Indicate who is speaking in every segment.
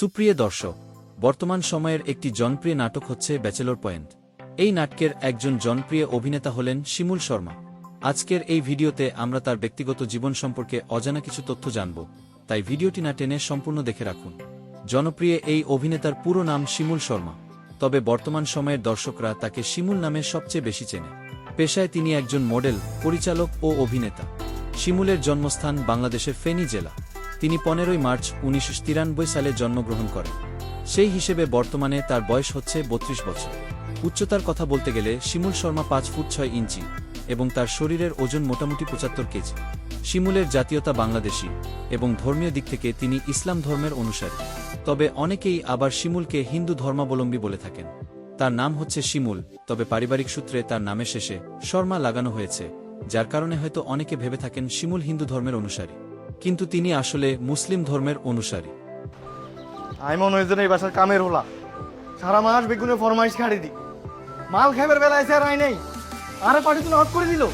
Speaker 1: সুপ্রিয় দর্শক, বর্তমান সময়ের একটি জনপ্রিয় নাটক হচ্ছে ব্যাচেলর পয়েন্ট এই নাটকের একজন জনপ্রিয় অভিনেতা হলেন শিমুল শর্মা। আজকের এই ভিডিওতে আমরা তার ব্যক্তিগত জীবন সম্পর্কে অজানা কিছু তথ্য জানব। তাই ভিডিওটি না টেনে সম্পূর্ণ দেখে রাখুন। জনপ্রিয় এই অভিনেতার পুরো নাম শিমুল শর্মা। তবে বর্তমান সময়ের দর্শকরা তাকে শিমুল নামে সবচেয়ে বেশি চেনে। পেশায় তিনি একজন মডেল, পরিচালক ও অভিনেতা। শিমুলের জন্মস্থান বাংলাদেশের ফেনী জেলা। তিনি পনেরোই মার্চ উনিশশো তিরানব্বই সালে জন্মগ্রহণ করেন। সেই হিসেবে বর্তমানে তার বয়স হচ্ছে বত্রিশ বছর। উচ্চতার কথা বলতে গেলে শিমুল শর্মা পাঁচ ফুট ছয় ইঞ্চি এবং তার শরীরের ওজন মোটামুটি পঁচাত্তর কেজি। শিমুলের জাতীয়তা বাংলাদেশি এবং ধর্মীয় দিক থেকে তিনি ইসলাম ধর্মের অনুসারী। তবে অনেকেই আবার শিমুলকে হিন্দু ধর্মাবলম্বী বলে থাকেন। তার নাম হচ্ছে শিমুল, তবে পারিবারিক সূত্রে তার নামের শেষে শর্মা লাগানো হয়েছে, যার কারণে হয়তো অনেকে ভেবে থাকেন শিমুল হিন্দু ধর্মের অনুসারী। কিন্তু তিনি আসলে মুসলিম ধর্মের অনুসারী।
Speaker 2: আমি মনে হয় যেন এই বাসার কামের হলা। সারা মাস বেগুনের ফরমাইশ খাড়ি দি। মাল খাইবার বেলা এসে আর আই নেই। আরে পার্টি তো নট করে দিল।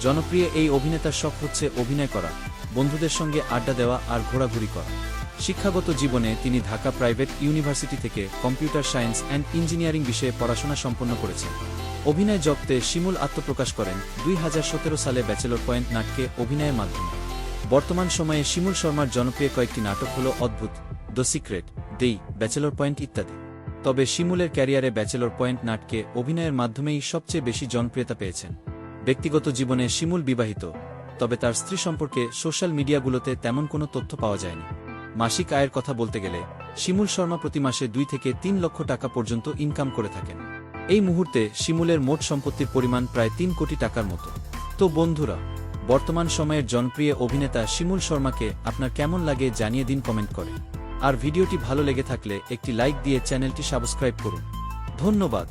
Speaker 1: জনপ্রিয় এই অভিনেতার শখ হচ্ছে অভিনয় করা বন্ধুদের সঙ্গে আড্ডা দেওয়া আর ঘোরাঘুরি করা। শিক্ষাগত জীবনে তিনি ঢাকা প্রাইভেট ইউনিভার্সিটি থেকে কম্পিউটার সায়েন্স অ্যান্ড ইঞ্জিনিয়ারিং বিষয়ে পড়াশোনা সম্পন্ন করেছেন। অভিনয় জগতে শিমুল আত্মপ্রকাশ করেন দুই হাজার সতেরো সালে ব্যাচেলর পয়েন্ট নাটকে অভিনয়ের মাধ্যমে। বর্তমান সময়ে শিমুল শর্মার জনপ্রিয় কয়েকটি নাটক হল অদ্ভুত, দ্য সিক্রেট, দেই, ব্যাচেলর পয়েন্ট ইত্যাদি। তবে শিমুলের ক্যারিয়ারে ব্যাচেলর পয়েন্ট নাটকে অভিনয়ের মাধ্যমেই সবচেয়ে বেশি জনপ্রিয়তা পেয়েছেন। ব্যক্তিগত জীবনে শিমুল বিবাহিত, তবে তার স্ত্রী সম্পর্কে সোশ্যাল মিডিয়াগুলোতে তেমন কোনো তথ্য পাওয়া যায়নি। মাসিক আয়ের কথা বলতে গেলে, শিমুল শর্মা প্রতি মাসে দুই থেকে তিন লক্ষ টাকা পর্যন্ত ইনকাম করে থাকেন। এই মুহূর্তে শিমুলের মোট সম্পত্তির পরিমাণ প্রায় তিন কোটি টাকার মতো। তো বন্ধুরা বর্তমান সময়ের জনপ্রিয় অভিনেতা শিমুল শর্মাকে আপনার কেমন লাগে জানিয়ে দিন কমেন্ট করে। আর ভিডিওটি ভালো লেগে থাকলে একটি লাইক দিয়ে চ্যানেলটি সাবস্ক্রাইব করুন। ধন্যবাদ।